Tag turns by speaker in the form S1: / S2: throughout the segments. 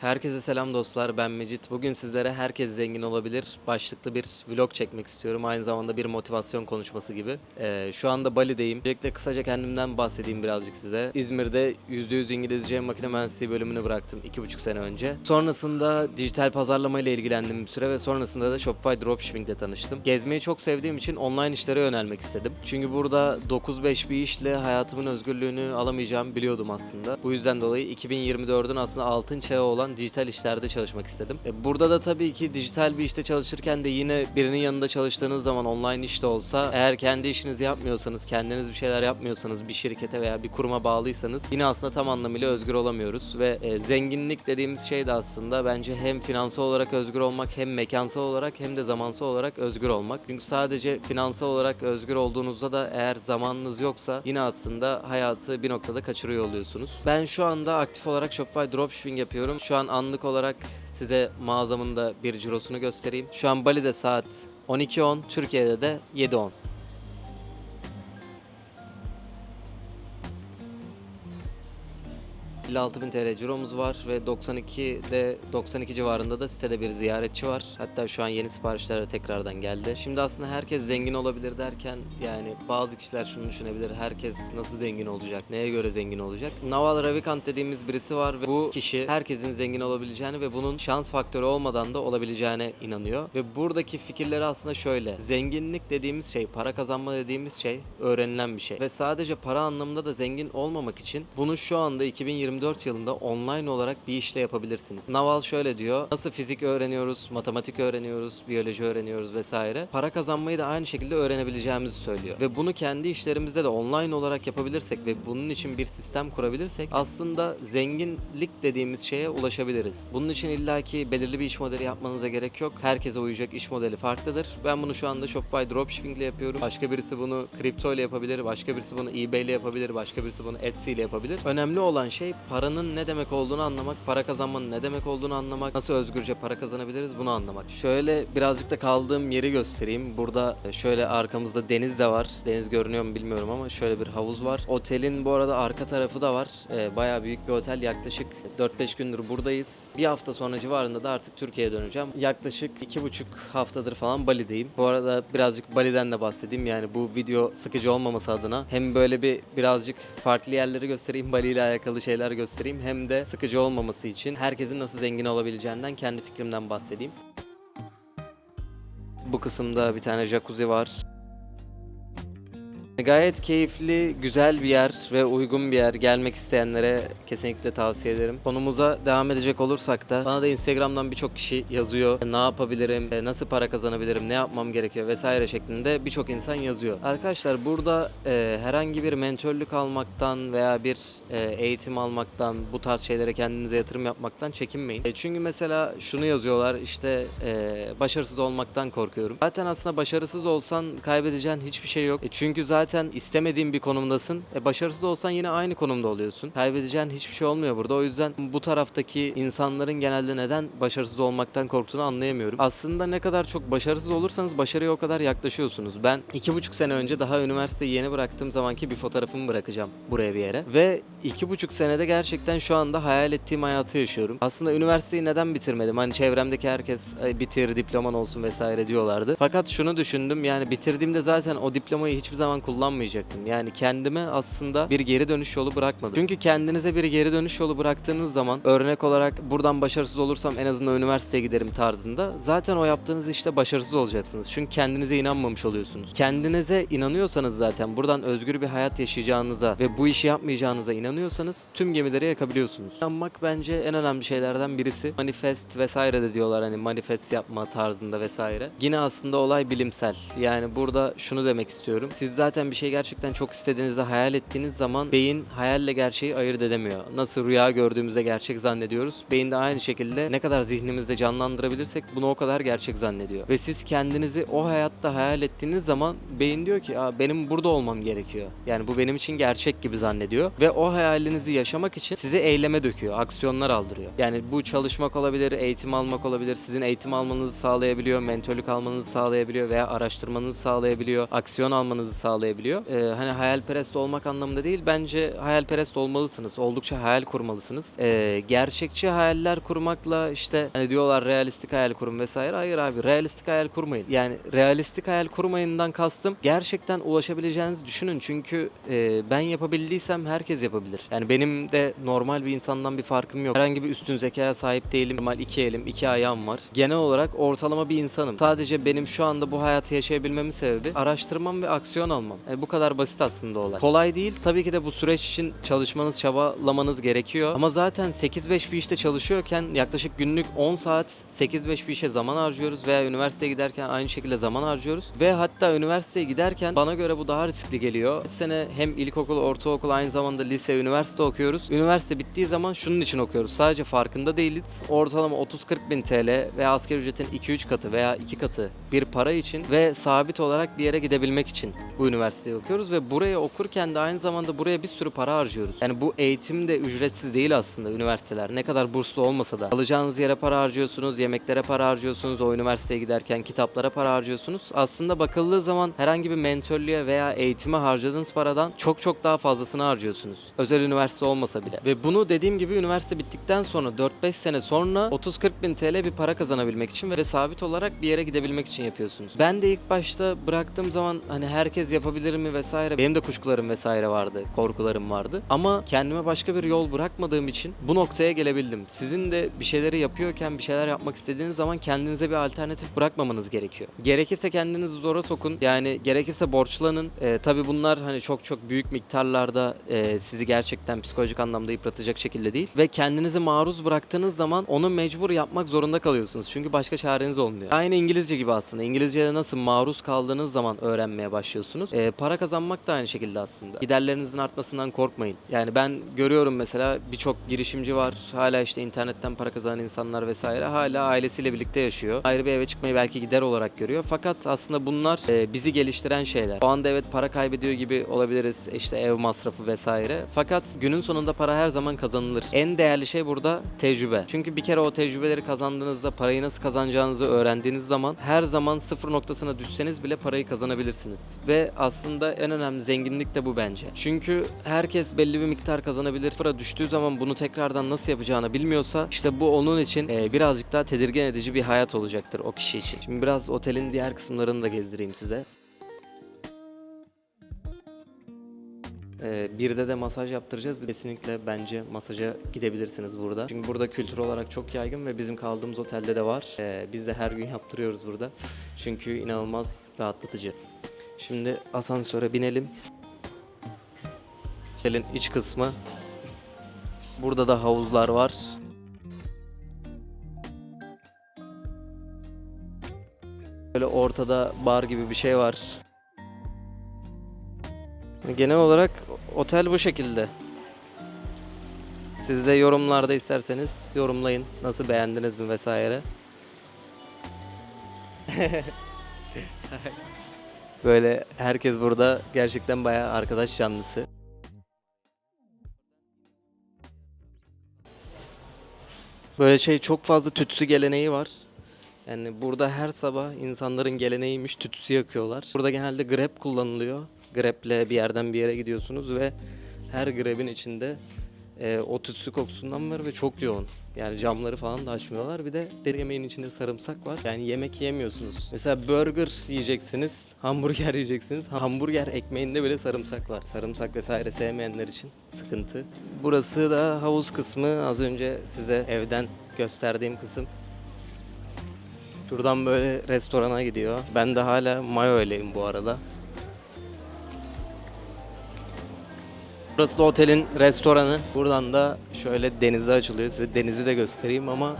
S1: Herkese selam dostlar ben Mecit. Bugün sizlere herkes zengin olabilir başlıklı bir vlog çekmek istiyorum. Aynı zamanda bir motivasyon konuşması gibi. Ee, şu anda Bali'deyim. Öncelikle kısaca kendimden bahsedeyim birazcık size. İzmir'de %100 İngilizce makine mühendisliği bölümünü bıraktım 2,5 sene önce. Sonrasında dijital pazarlama ile ilgilendim bir süre ve sonrasında da Shopify Dropshipping ile tanıştım. Gezmeyi çok sevdiğim için online işlere yönelmek istedim. Çünkü burada 9-5 bir işle hayatımın özgürlüğünü alamayacağımı biliyordum aslında. Bu yüzden dolayı 2024'ün aslında altın çağı olan dijital işlerde çalışmak istedim. E, Burada da tabii ki dijital bir işte çalışırken de yine birinin yanında çalıştığınız zaman online işte olsa eğer kendi işinizi yapmıyorsanız, kendiniz bir şeyler yapmıyorsanız, bir şirkete veya bir kuruma bağlıysanız yine aslında tam anlamıyla özgür olamıyoruz ve e, zenginlik dediğimiz şey de aslında bence hem finansal olarak özgür olmak hem mekansal olarak hem de zamansal olarak özgür olmak. Çünkü sadece finansal olarak özgür olduğunuzda da eğer zamanınız yoksa yine aslında hayatı bir noktada kaçırıyor oluyorsunuz. Ben şu anda aktif olarak Shopify Dropshipping yapıyorum. Şu an anlık olarak size mağazamın da bir cirosunu göstereyim. Şu an Bali'de saat 12.10, Türkiye'de de 7.10. 56.000 TL ciromuz var ve 92'de 92 civarında da sitede bir ziyaretçi var. Hatta şu an yeni siparişler tekrardan geldi. Şimdi aslında herkes zengin olabilir derken yani bazı kişiler şunu düşünebilir. Herkes nasıl zengin olacak? Neye göre zengin olacak? Naval Ravikant dediğimiz birisi var ve bu kişi herkesin zengin olabileceğini ve bunun şans faktörü olmadan da olabileceğine inanıyor. Ve buradaki fikirleri aslında şöyle. Zenginlik dediğimiz şey, para kazanma dediğimiz şey öğrenilen bir şey. Ve sadece para anlamında da zengin olmamak için bunu şu anda 2024 yılında online olarak bir işle yapabilirsiniz. Naval şöyle diyor. Nasıl fizik öğreniyoruz, matematik öğreniyoruz, biyoloji öğreniyoruz vesaire. Para kazanmayı da aynı şekilde öğrenebileceğimizi söylüyor. Ve bunu kendi işlerimizde de online olarak yapabilirsek ve bunun için bir sistem kurabilirsek aslında zenginlik dediğimiz şeye ulaşabiliriz. Bunun için illaki belirli bir iş modeli yapmanıza gerek yok. Herkese uyacak iş modeli farklıdır. Ben bunu şu anda Shopify Dropshipping ile yapıyorum. Başka birisi bunu kripto ile yapabilir, başka birisi bunu eBay ile yapabilir, başka birisi bunu Etsy ile yapabilir. Önemli olan şey paranın ne demek olduğunu anlamak, para kazanmanın ne demek olduğunu anlamak, nasıl özgürce para kazanabiliriz bunu anlamak. Şöyle birazcık da kaldığım yeri göstereyim. Burada şöyle arkamızda deniz de var. Deniz görünüyor mu bilmiyorum ama şöyle bir havuz var. Otelin bu arada arka tarafı da var. Ee, bayağı büyük bir otel. Yaklaşık 4-5 gündür buradayız. Bir hafta sonra civarında da artık Türkiye'ye döneceğim. Yaklaşık 2,5 haftadır falan Bali'deyim. Bu arada birazcık Bali'den de bahsedeyim. Yani bu video sıkıcı olmaması adına hem böyle bir birazcık farklı yerleri göstereyim, Bali ile alakalı şeyler göstereyim hem de sıkıcı olmaması için herkesin nasıl zengin olabileceğinden kendi fikrimden bahsedeyim. Bu kısımda bir tane jacuzzi var. Gayet keyifli, güzel bir yer ve uygun bir yer. Gelmek isteyenlere kesinlikle tavsiye ederim. Konumuza devam edecek olursak da bana da Instagram'dan birçok kişi yazıyor. Ne yapabilirim, e, nasıl para kazanabilirim, ne yapmam gerekiyor vesaire şeklinde birçok insan yazıyor. Arkadaşlar burada e, herhangi bir mentörlük almaktan veya bir e, eğitim almaktan, bu tarz şeylere kendinize yatırım yapmaktan çekinmeyin. E, çünkü mesela şunu yazıyorlar işte e, başarısız olmaktan korkuyorum. Zaten aslında başarısız olsan kaybedeceğin hiçbir şey yok. E, çünkü zaten istemediğin bir konumdasın. E, başarısız olsan yine aynı konumda oluyorsun. Kaybedeceğin hiçbir şey olmuyor burada. O yüzden bu taraftaki insanların genelde neden başarısız olmaktan korktuğunu anlayamıyorum. Aslında ne kadar çok başarısız olursanız başarıya o kadar yaklaşıyorsunuz. Ben iki buçuk sene önce daha üniversiteyi yeni bıraktığım zamanki bir fotoğrafımı bırakacağım buraya bir yere. Ve iki buçuk senede gerçekten şu anda hayal ettiğim hayatı yaşıyorum. Aslında üniversiteyi neden bitirmedim? Hani çevremdeki herkes "Ay, bitir diploman olsun vesaire diyorlardı. Fakat şunu düşündüm yani bitirdiğimde zaten o diplomayı hiçbir zaman kullanmayacaktım. Yani kendime aslında bir geri dönüş yolu bırakmadım. Çünkü kendinize bir geri dönüş yolu bıraktığınız zaman örnek olarak buradan başarısız olursam en azından üniversiteye giderim tarzında zaten o yaptığınız işte başarısız olacaksınız. Çünkü kendinize inanmamış oluyorsunuz. Kendinize inanıyorsanız zaten buradan özgür bir hayat yaşayacağınıza ve bu işi yapmayacağınıza inanıyorsanız tüm gemileri yakabiliyorsunuz. İnanmak bence en önemli şeylerden birisi. Manifest vesaire de diyorlar hani manifest yapma tarzında vesaire. Yine aslında olay bilimsel. Yani burada şunu demek istiyorum. Siz zaten bir şey gerçekten çok istediğinizde hayal ettiğiniz zaman beyin hayalle gerçeği ayırt edemiyor. Nasıl rüya gördüğümüzde gerçek zannediyoruz. Beyin de aynı şekilde ne kadar zihnimizde canlandırabilirsek bunu o kadar gerçek zannediyor. Ve siz kendinizi o hayatta hayal ettiğiniz zaman beyin diyor ki benim burada olmam gerekiyor. Yani bu benim için gerçek gibi zannediyor. Ve o hayalinizi yaşamak için sizi eyleme döküyor. Aksiyonlar aldırıyor. Yani bu çalışmak olabilir, eğitim almak olabilir. Sizin eğitim almanızı sağlayabiliyor, mentörlük almanızı sağlayabiliyor veya araştırmanızı sağlayabiliyor, aksiyon almanızı sağlayabiliyor gelebiliyor. Ee, hani hayalperest olmak anlamında değil. Bence hayalperest olmalısınız. Oldukça hayal kurmalısınız. Ee, gerçekçi hayaller kurmakla işte hani diyorlar realistik hayal kurun vesaire. Hayır abi realistik hayal kurmayın. Yani realistik hayal kurmayından kastım gerçekten ulaşabileceğinizi düşünün. Çünkü e, ben yapabildiysem herkes yapabilir. Yani benim de normal bir insandan bir farkım yok. Herhangi bir üstün zekaya sahip değilim. Normal iki elim, iki ayağım var. Genel olarak ortalama bir insanım. Sadece benim şu anda bu hayatı yaşayabilmemin sebebi araştırmam ve aksiyon almam. Yani bu kadar basit aslında olay. Kolay değil. Tabii ki de bu süreç için çalışmanız, çabalamanız gerekiyor. Ama zaten 8-5 bir işte çalışıyorken yaklaşık günlük 10 saat 8-5 bir işe zaman harcıyoruz veya üniversiteye giderken aynı şekilde zaman harcıyoruz. Ve hatta üniversiteye giderken bana göre bu daha riskli geliyor. Bir sene hem ilkokul, ortaokul aynı zamanda lise, üniversite okuyoruz. Üniversite bittiği zaman şunun için okuyoruz. Sadece farkında değiliz. Ortalama 30-40 bin TL veya asgari ücretin 2-3 katı veya 2 katı bir para için ve sabit olarak bir yere gidebilmek için bu üniversiteyi okuyoruz ve buraya okurken de aynı zamanda buraya bir sürü para harcıyoruz. Yani bu eğitim de ücretsiz değil aslında üniversiteler. Ne kadar burslu olmasa da. Alacağınız yere para harcıyorsunuz, yemeklere para harcıyorsunuz, o üniversiteye giderken kitaplara para harcıyorsunuz. Aslında bakıldığı zaman herhangi bir mentörlüğe veya eğitime harcadığınız paradan çok çok daha fazlasını harcıyorsunuz. Özel üniversite olmasa bile. Ve bunu dediğim gibi üniversite bittikten sonra 4-5 sene sonra 30-40 bin TL bir para kazanabilmek için ve sabit olarak bir yere gidebilmek için yapıyorsunuz. Ben de ilk başta bıraktığım zaman hani herkes yapabilir mi vesaire benim de kuşkularım vesaire vardı, korkularım vardı. Ama kendime başka bir yol bırakmadığım için bu noktaya gelebildim. Sizin de bir şeyleri yapıyorken bir şeyler yapmak istediğiniz zaman kendinize bir alternatif bırakmamanız gerekiyor. Gerekirse kendinizi zora sokun. Yani gerekirse borçlanın. Ee, tabii bunlar hani çok çok büyük miktarlarda e, sizi gerçekten psikolojik anlamda yıpratacak şekilde değil. Ve kendinizi maruz bıraktığınız zaman onu mecbur yapmak zorunda kalıyorsunuz. Çünkü başka çareniz olmuyor. Aynı İngilizce gibi aslında. İngilizce'de nasıl maruz kaldığınız zaman öğrenmeye başlıyorsunuz. Ee, para kazanmak da aynı şekilde aslında. Giderlerinizin artmasından korkmayın. Yani ben görüyorum mesela birçok girişimci var. Hala işte internetten para kazanan insanlar vesaire. Hala ailesiyle birlikte yaşıyor. Ayrı bir eve çıkmayı belki gider olarak görüyor. Fakat aslında bunlar e, bizi geliştiren şeyler. O anda evet para kaybediyor gibi olabiliriz. İşte ev masrafı vesaire. Fakat günün sonunda para her zaman kazanılır. En değerli şey burada tecrübe. Çünkü bir kere o tecrübeleri kazandığınızda parayı nasıl kazanacağınızı öğrendiğiniz zaman her zaman sıfır noktasına düşseniz bile parayı kazanabilirsiniz. Ve aslında en önemli zenginlik de bu bence. Çünkü herkes belli bir miktar kazanabilir. Sıfıra düştüğü zaman bunu tekrardan nasıl yapacağını bilmiyorsa işte bu onun için e, birazcık daha tedirgin edici bir hayat olacaktır o kişi için. Şimdi biraz otelin diğer kısımlarını da gezdireyim size. Ee, bir de de masaj yaptıracağız. Kesinlikle bence masaja gidebilirsiniz burada. Çünkü burada kültür olarak çok yaygın ve bizim kaldığımız otelde de var. Ee, biz de her gün yaptırıyoruz burada. Çünkü inanılmaz rahatlatıcı. Şimdi asansöre binelim. Otelin iç kısmı. Burada da havuzlar var. Böyle ortada bar gibi bir şey var. Genel olarak otel bu şekilde. Siz de yorumlarda isterseniz yorumlayın. Nasıl beğendiniz mi vesaire. Böyle herkes burada gerçekten bayağı arkadaş canlısı. Böyle şey çok fazla tütsü geleneği var. Yani burada her sabah insanların geleneğiymiş tütsü yakıyorlar. Burada genelde grep kullanılıyor. Greple bir yerden bir yere gidiyorsunuz ve her grebin içinde e, o tütsü kokusundan var ve çok yoğun. Yani camları falan da açmıyorlar. Bir de deri yemeğin içinde sarımsak var. Yani yemek yemiyorsunuz. Mesela burger yiyeceksiniz, hamburger yiyeceksiniz. Hamburger ekmeğinde bile sarımsak var. Sarımsak vesaire sevmeyenler için sıkıntı. Burası da havuz kısmı. Az önce size evden gösterdiğim kısım. Şuradan böyle restorana gidiyor. Ben de hala mayo öyleyim bu arada. Burası da otelin restoranı. Buradan da şöyle denize açılıyor. Size denizi de göstereyim ama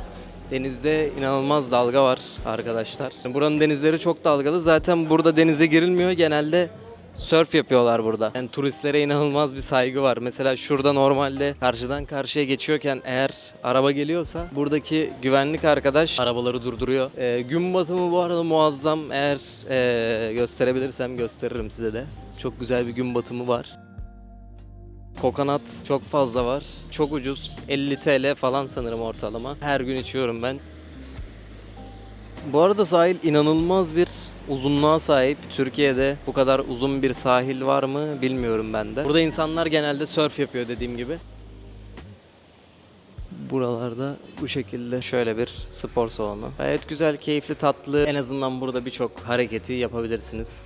S1: denizde inanılmaz dalga var arkadaşlar. Buranın denizleri çok dalgalı. Zaten burada denize girilmiyor. Genelde surf yapıyorlar burada. Yani turistlere inanılmaz bir saygı var. Mesela şurada normalde karşıdan karşıya geçiyorken eğer araba geliyorsa buradaki güvenlik arkadaş arabaları durduruyor. Ee, gün batımı bu arada muazzam. Eğer ee, gösterebilirsem gösteririm size de. Çok güzel bir gün batımı var. Kokonat çok fazla var. Çok ucuz. 50 TL falan sanırım ortalama. Her gün içiyorum ben. Bu arada sahil inanılmaz bir uzunluğa sahip. Türkiye'de bu kadar uzun bir sahil var mı bilmiyorum ben de. Burada insanlar genelde surf yapıyor dediğim gibi. Buralarda bu şekilde şöyle bir spor salonu. Gayet güzel, keyifli, tatlı. En azından burada birçok hareketi yapabilirsiniz.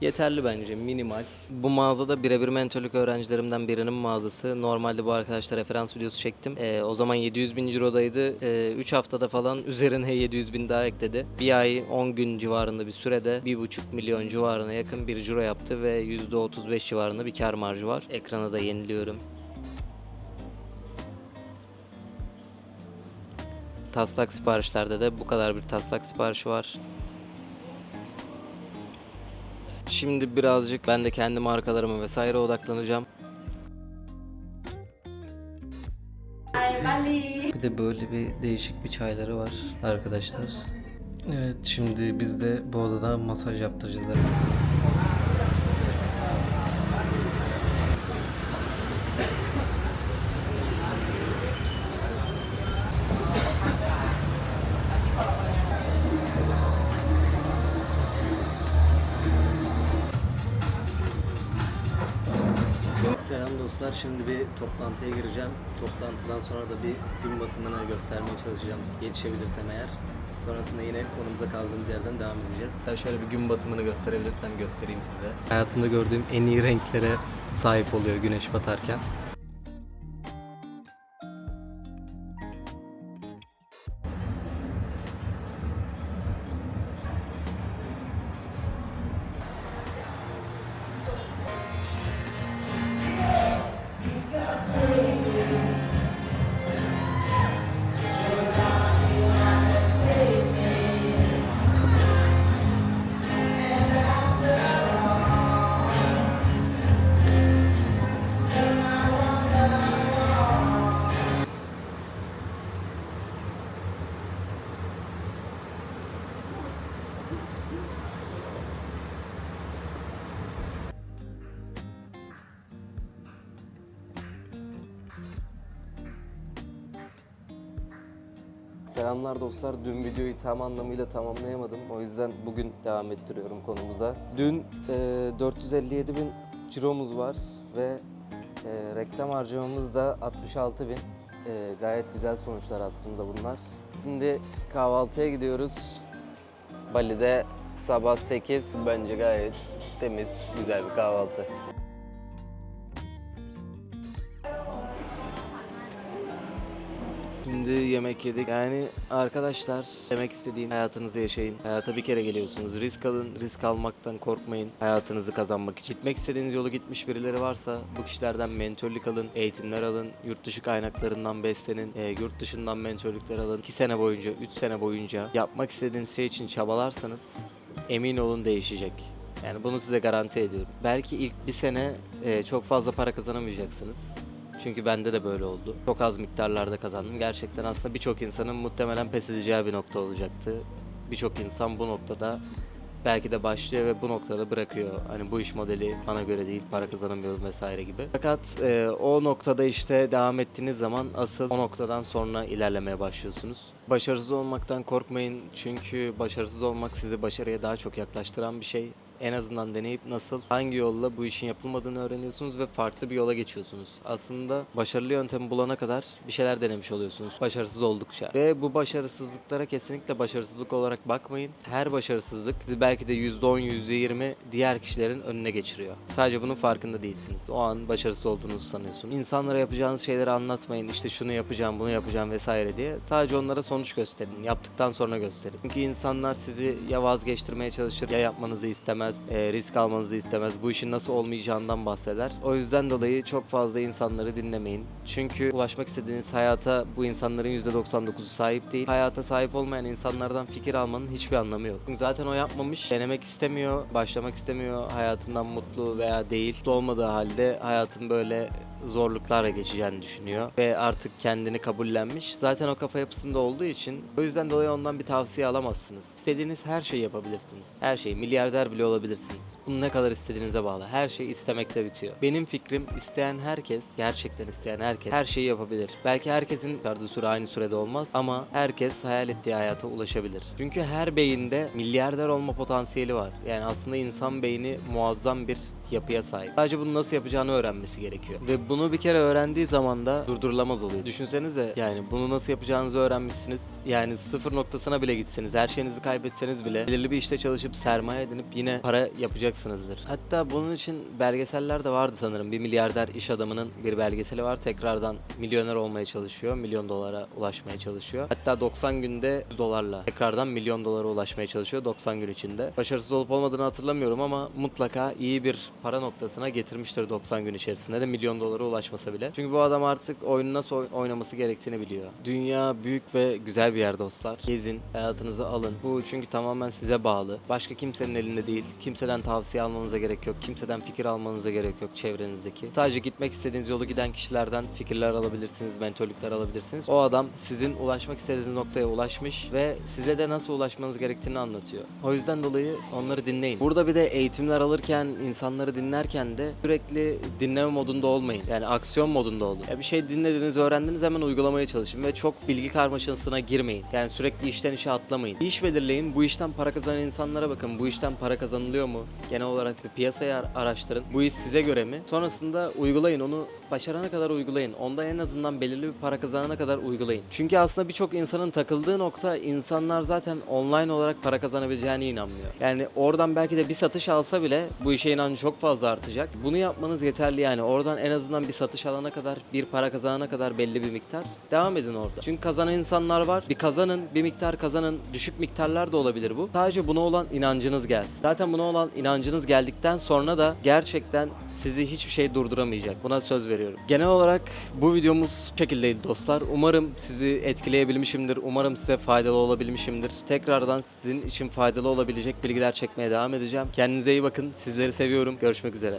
S1: Yeterli bence minimal. Bu mağazada birebir mentörlük öğrencilerimden birinin mağazası. Normalde bu arkadaşlar referans videosu çektim. Ee, o zaman 700 bin cirodaydı. 3 haftada falan üzerine 700 bin daha ekledi. Bir ay 10 gün civarında bir sürede 1,5 milyon civarına yakın bir ciro yaptı ve %35 civarında bir kar marjı var. Ekranı da yeniliyorum. Taslak siparişlerde de bu kadar bir taslak siparişi var. Şimdi birazcık ben de kendi markalarıma vesaire odaklanacağım. Bir de böyle bir değişik bir çayları var arkadaşlar. Evet şimdi biz de bu odada masaj yaptıracağız. herhalde. Dostlar. Şimdi bir toplantıya gireceğim. Toplantıdan sonra da bir gün batımını göstermeye çalışacağım. Yetişebilirsem eğer. Sonrasında yine konumuza kaldığımız yerden devam edeceğiz. Ben şöyle bir gün batımını gösterebilirsem göstereyim size. Hayatımda gördüğüm en iyi renklere sahip oluyor güneş batarken. Selamlar dostlar. Dün videoyu tam anlamıyla tamamlayamadım. O yüzden bugün devam ettiriyorum konumuza. Dün e, 457 bin ciromuz var ve e, reklam harcamamız da 66 bin. E, gayet güzel sonuçlar aslında bunlar. Şimdi kahvaltıya gidiyoruz. Bali'de sabah 8 bence gayet temiz, güzel bir kahvaltı. Şimdi yemek yedik. Yani arkadaşlar demek istediğim hayatınızı yaşayın. Hayata bir kere geliyorsunuz. Risk alın. Risk almaktan korkmayın. Hayatınızı kazanmak için. Gitmek istediğiniz yolu gitmiş birileri varsa bu kişilerden mentörlük alın. Eğitimler alın. Yurt dışı kaynaklarından beslenin. e, yurt dışından mentörlükler alın. 2 sene boyunca, 3 sene boyunca yapmak istediğiniz şey için çabalarsanız emin olun değişecek. Yani bunu size garanti ediyorum. Belki ilk bir sene e, çok fazla para kazanamayacaksınız. Çünkü bende de böyle oldu. Çok az miktarlarda kazandım. Gerçekten aslında birçok insanın muhtemelen pes edeceği bir nokta olacaktı. Birçok insan bu noktada belki de başlıyor ve bu noktada bırakıyor. Hani bu iş modeli bana göre değil, para kazanamıyorum vesaire gibi. Fakat e, o noktada işte devam ettiğiniz zaman asıl o noktadan sonra ilerlemeye başlıyorsunuz. Başarısız olmaktan korkmayın çünkü başarısız olmak sizi başarıya daha çok yaklaştıran bir şey. En azından deneyip nasıl, hangi yolla bu işin yapılmadığını öğreniyorsunuz ve farklı bir yola geçiyorsunuz. Aslında başarılı yöntemi bulana kadar bir şeyler denemiş oluyorsunuz başarısız oldukça. Ve bu başarısızlıklara kesinlikle başarısızlık olarak bakmayın. Her başarısızlık sizi belki de %10, %20 diğer kişilerin önüne geçiriyor. Sadece bunun farkında değilsiniz. O an başarısız olduğunuzu sanıyorsunuz. İnsanlara yapacağınız şeyleri anlatmayın. İşte şunu yapacağım, bunu yapacağım vesaire diye. Sadece onlara sonuç gösterin. Yaptıktan sonra gösterin. Çünkü insanlar sizi ya vazgeçtirmeye çalışır ya yapmanızı istemez, e, risk almanızı istemez. Bu işin nasıl olmayacağından bahseder. O yüzden dolayı çok fazla insanları dinlemeyin. Çünkü ulaşmak istediğiniz hayata bu insanların %99'u sahip değil. Hayata sahip olmayan insanlardan fikir almanın hiçbir anlamı yok. Çünkü zaten o yapmamış, denemek istemiyor, başlamak istemiyor, hayatından mutlu veya değil. Mutlu olmadığı halde hayatın böyle zorluklarla geçeceğini düşünüyor ve artık kendini kabullenmiş. Zaten o kafa yapısında olduğu için o yüzden dolayı ondan bir tavsiye alamazsınız. İstediğiniz her şeyi yapabilirsiniz. Her şeyi, milyarder bile olabilirsiniz. Bunu ne kadar istediğinize bağlı. Her şey istemekte bitiyor. Benim fikrim isteyen herkes, gerçekten isteyen herkes her şeyi yapabilir. Belki herkesin çıkardığı süre aynı sürede olmaz ama herkes hayal ettiği hayata ulaşabilir. Çünkü her beyinde milyarder olma potansiyeli var. Yani aslında insan beyni muazzam bir yapıya sahip. Sadece bunu nasıl yapacağını öğrenmesi gerekiyor. Ve bunu bir kere öğrendiği zaman da durdurulamaz oluyor. Düşünsenize yani bunu nasıl yapacağınızı öğrenmişsiniz. Yani sıfır noktasına bile gitseniz, her şeyinizi kaybetseniz bile belirli bir işte çalışıp sermaye edinip yine para yapacaksınızdır. Hatta bunun için belgeseller de vardı sanırım. Bir milyarder iş adamının bir belgeseli var. Tekrardan milyoner olmaya çalışıyor. Milyon dolara ulaşmaya çalışıyor. Hatta 90 günde 100 dolarla tekrardan milyon dolara ulaşmaya çalışıyor 90 gün içinde. Başarısız olup olmadığını hatırlamıyorum ama mutlaka iyi bir para noktasına getirmiştir 90 gün içerisinde de milyon dolara ulaşmasa bile. Çünkü bu adam artık oyunu nasıl oy- oynaması gerektiğini biliyor. Dünya büyük ve güzel bir yer dostlar. Gezin, hayatınızı alın. Bu çünkü tamamen size bağlı. Başka kimsenin elinde değil. Kimseden tavsiye almanıza gerek yok. Kimseden fikir almanıza gerek yok çevrenizdeki. Sadece gitmek istediğiniz yolu giden kişilerden fikirler alabilirsiniz, mentörlükler alabilirsiniz. O adam sizin ulaşmak istediğiniz noktaya ulaşmış ve size de nasıl ulaşmanız gerektiğini anlatıyor. O yüzden dolayı onları dinleyin. Burada bir de eğitimler alırken, insanları dinlerken de sürekli dinleme modunda olmayın. Yani aksiyon modunda olun. Ya bir şey dinlediniz, öğrendiniz hemen uygulamaya çalışın ve çok bilgi karmaşasına girmeyin. Yani sürekli işten işe atlamayın. Bir iş belirleyin. Bu işten para kazanan insanlara bakın. Bu işten para kazanılıyor mu? Genel olarak bir piyasayı ar- araştırın. Bu iş size göre mi? Sonrasında uygulayın. Onu başarana kadar uygulayın. Onda en azından belirli bir para kazanana kadar uygulayın. Çünkü aslında birçok insanın takıldığı nokta insanlar zaten online olarak para kazanabileceğine inanmıyor. Yani oradan belki de bir satış alsa bile bu işe inancı çok fazla artacak. Bunu yapmanız yeterli yani. Oradan en azından bir satış alana kadar, bir para kazanana kadar belli bir miktar devam edin orada. Çünkü kazanan insanlar var. Bir kazanın, bir miktar kazanın. Düşük miktarlar da olabilir bu. Sadece buna olan inancınız gelsin. Zaten buna olan inancınız geldikten sonra da gerçekten sizi hiçbir şey durduramayacak. Buna söz veriyorum. Genel olarak bu videomuz şekildeydi dostlar. Umarım sizi etkileyebilmişimdir. Umarım size faydalı olabilmişimdir. Tekrardan sizin için faydalı olabilecek bilgiler çekmeye devam edeceğim. Kendinize iyi bakın. Sizleri seviyorum. Görüşmek üzere.